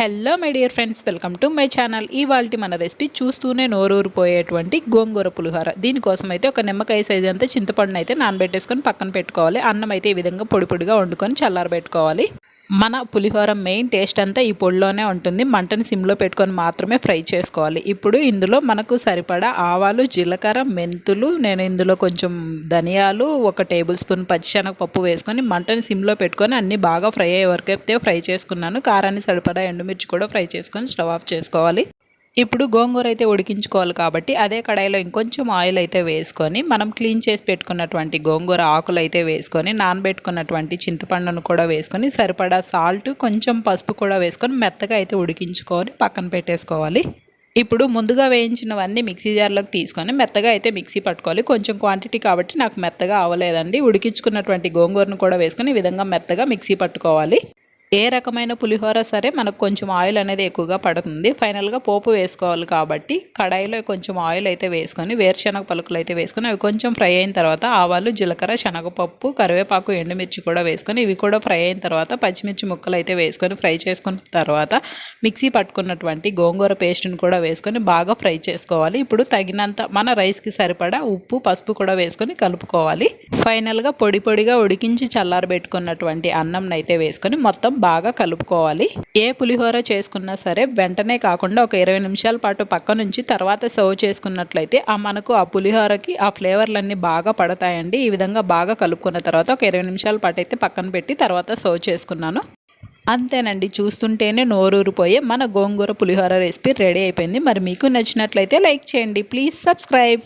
Hello my dear friends welcome to my channel ఇవాళ మన recipe చూస్తూనే నోరూరిపోయేటువంటి గోంగూర పులిహోర. దీనికోసం అయితే ఒక నిమ్మకాయ సైజ్ అంతా చింతపండుని అయితే నానబెట్టేసుకొని పక్కన పెట్టుకోవాలి. అన్నం అయితే ఈ విధంగా పొడి పొడిగా వండుకొని చల్లారబెట్టుకోవాలి. మన పులిహోర మెయిన్ టేస్ట్ అంతా ఈ పొడిలోనే ఉంటుంది. మంటని సిమ్లో పెట్టుకొని మాత్రమే ఫ్రై చేసుకోవాలి. ఇప్పుడు ఇందులో మనకు సరిపడా ఆవాలు జీలకర్ర మెంతులు నేను ఇందులో కొంచెం ధనియాలు ఒక టేబుల్ స్పూన్ పచ్చిశనగపప్పు వేసుకొని మంటని సిమ్లో పెట్టుకొని అన్ని బాగా ఫ్రై అయ్యే వరకు అయితే ఫ్రై చేసుకున్నాను. కారాన్ని సరిపడా ఎండుమిర్చి కూడా ఫ్రై చేసుకొని స్టవ్ ఆఫ్ చేసుకోవాలి. ఇప్పుడు గోంగూర అయితే ఉడికించుకోవాలి కాబట్టి అదే కడాయిలో ఇంకొంచెం ఆయిల్ అయితే వేసుకొని మనం క్లీన్ చేసి పెట్టుకున్నటువంటి గోంగూర ఆకులు అయితే వేసుకొని నానబెట్టుకున్నటువంటి చింతపండును కూడా వేసుకొని సరిపడా సాల్ట్ కొంచెం పసుపు కూడా వేసుకొని మెత్తగా అయితే ఉడికించుకొని పక్కన పెట్టేసుకోవాలి. ఇప్పుడు ముందుగా వేయించినవన్నీ మిక్సీ జార్లోకి తీసుకొని మెత్తగా అయితే మిక్సీ పట్టుకోవాలి. కొంచెం క్వాంటిటీ కాబట్టి నాకు మెత్తగా అవ్వలేదండి ఉడికించుకున్నటువంటి గోంగూరను కూడా వేసుకొని ఈ విధంగా మెత్తగా మిక్సీ పట్టుకోవాలి. ఏ రకమైన పులిహోర సరే మనకు కొంచెం ఆయిల్ అనేది ఎక్కువగా పడుతుంది. ఫైనల్గా పోపు వేసుకోవాలి కాబట్టి కడాయిలో కొంచెం ఆయిల్ అయితే వేసుకొని వేరుశనగ పలుకులు అయితే వేసుకొని అవి కొంచెం ఫ్రై అయిన తర్వాత ఆవాలు జీలకర్ర శనగపప్పు కరివేపాకు ఎండుమిర్చి కూడా వేసుకొని ఇవి కూడా ఫ్రై అయిన తర్వాత పచ్చిమిర్చి ముక్కలు అయితే వేసుకొని ఫ్రై చేసుకున్న తర్వాత మిక్సీ పట్టుకున్నటువంటి గోంగూర పేస్ట్ని కూడా వేసుకొని బాగా ఫ్రై చేసుకోవాలి. ఇప్పుడు తగినంత మన రైస్కి సరిపడా ఉప్పు పసుపు కూడా వేసుకొని కలుపుకోవాలి. ఫైనల్గా పొడి పొడిగా ఉడికించి చల్లారబెట్టుకున్నటువంటి అన్నం అయితే వేసుకొని మొత్తం బాగా కలుపుకోవాలి. ఏ పులిహోర చేసుకున్నా సరే వెంటనే కాకుండా ఒక ఇరవై నిమిషాల పాటు పక్క నుంచి తర్వాత సర్వ్ చేసుకున్నట్లయితే ఆ మనకు ఆ పులిహోరకి ఆ ఫ్లేవర్లన్నీ బాగా పడతాయండి. ఈ విధంగా బాగా కలుపుకున్న తర్వాత ఒక ఇరవై నిమిషాల పాటు అయితే పక్కన పెట్టి తర్వాత సర్వ్ చేసుకున్నాను. అంతేనండి చూస్తుంటేనే నోరూరిపోయే మన గోంగూర పులిహోర రెసిపీ రెడీ అయిపోయింది. మరి మీకు నచ్చినట్లయితే లైక్ చేయండి. Please subscribe.